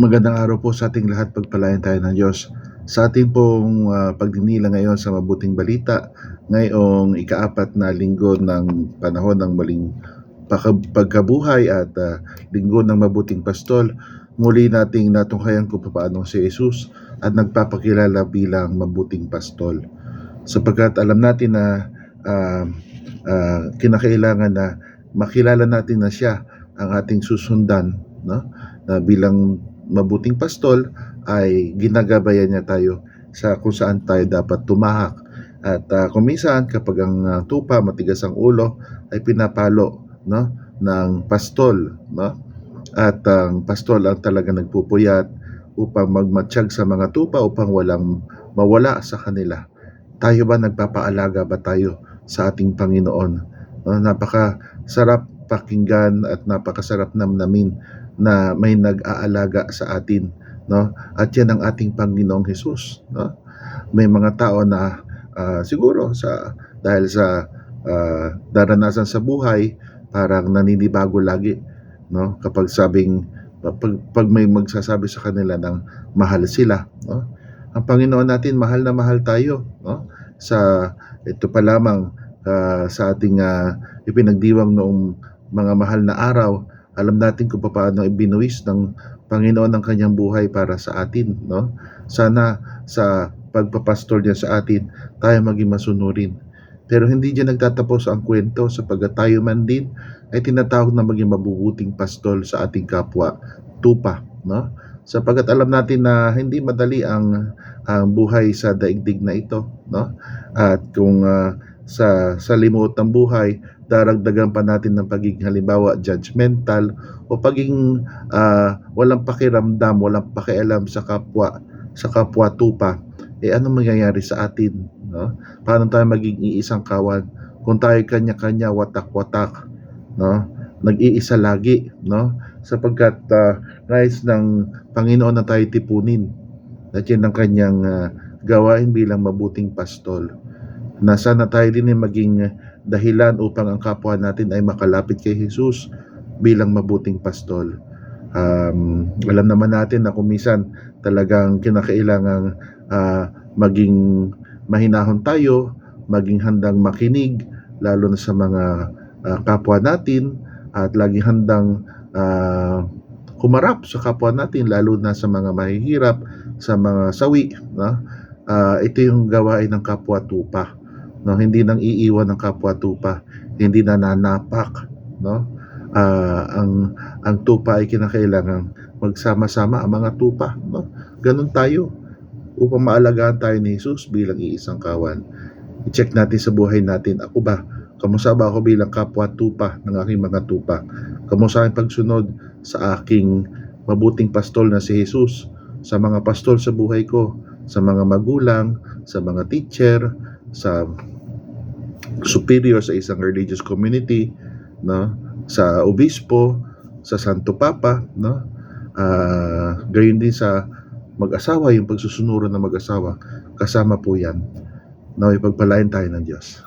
Magandang araw po sa ating lahat, pagpalain tayo ng Diyos. Sa ating pong ah, pagdinila ngayon sa mabuting balita, ngayong ikaapat na linggo ng panahon ng maling pagkabuhay at ah, linggo ng mabuting pastol, muli nating natunghayan kung paano si Jesus at nagpapakilala bilang mabuting pastol. Sapagkat alam natin na ah, ah, kinakailangan na makilala natin na siya ang ating susundan no? na bilang mabuting pastol ay ginagabayan niya tayo sa kung saan tayo dapat tumahak. At uh, kung kapag ang ah, tupa matigas ang ulo ay pinapalo no ng pastol no at ang pastol ang talaga nagpupuyat upang magmatsyag sa mga tupa upang walang mawala sa kanila. Tayo ba nagpapaalaga ba tayo sa ating Panginoon? No, napaka sarap pakinggan at napakasarap namnamin na may nag-aalaga sa atin no? At yan ang ating Panginoong Hesus no? May mga tao na ah, siguro sa dahil sa ah, daranasan sa buhay parang naninibago lagi no? Kapag sabing pag, pag may magsasabi sa kanila ng mahal sila no? Ang Panginoon natin mahal na mahal tayo no? Sa ito pa lamang ah, sa ating ah, ipinagdiwang noong mga mahal na araw alam natin kung paano ibinuwis ng Panginoon ang kanyang buhay para sa atin, no? Sana sa pagpapastol niya sa atin, tayo maging masunurin. Pero hindi diyan nagtatapos ang kwento sapagkat tayo man din ay tinatawag na maging mabubuting pastol sa ating kapwa, tupa, no? Sapagkat alam natin na hindi madali ang ang buhay sa daigdig na ito, no? At kung ah, sa sa limuot ng buhay, daragdagan pa natin ng pagiging halimbawa judgmental o pagiging ah, walang pakiramdam, walang pakialam sa kapwa, sa kapwa tupa, eh ano mangyayari sa atin, no? Paano tayo maging iisang kawan kung tayo kanya-kanya watak-watak, no? Nag-iisa lagi, no? Sapagkat uh, nais ng Panginoon na tayo tipunin. At yan ang kanyang ah, gawain bilang mabuting pastol. Na sana tayo din ay maging dahilan upang ang kapwa natin ay makalapit kay Jesus bilang mabuting pastol. Um, alam naman natin na kung minsan talagang kinakailangang ah, maging mahinahon tayo, maging handang makinig, lalo na sa mga ah, kapwa natin, at laging handang ah, humarap sa kapwa natin, lalo na sa mga mahihirap, sa mga sawi. No? Ah, ito yung gawain ng kapwa tupa. No? Hindi nang iiwan ng kapwa tupa, hindi nananapak. No? Ah, ang ang tupa ay kinakailangan magsama-sama ang mga tupa. No? Ganun tayo upang maalagaan tayo ni Jesus bilang iisang kawan. I-check natin sa buhay natin, ako ba? Kamusta ba ako bilang kapwa tupa ng aking mga tupa? Kamusta ang pagsunod sa aking mabuting pastol na si Jesus? Sa mga pastol sa buhay ko, sa mga magulang, sa mga teacher, sa superior sa isang religious community, no? sa obispo, sa Santo Papa, no? Ah, gayon din sa mag-asawa, yung pagsusunuran ng mag-asawa, kasama po yan. Naway pagpalain tayo ng Diyos.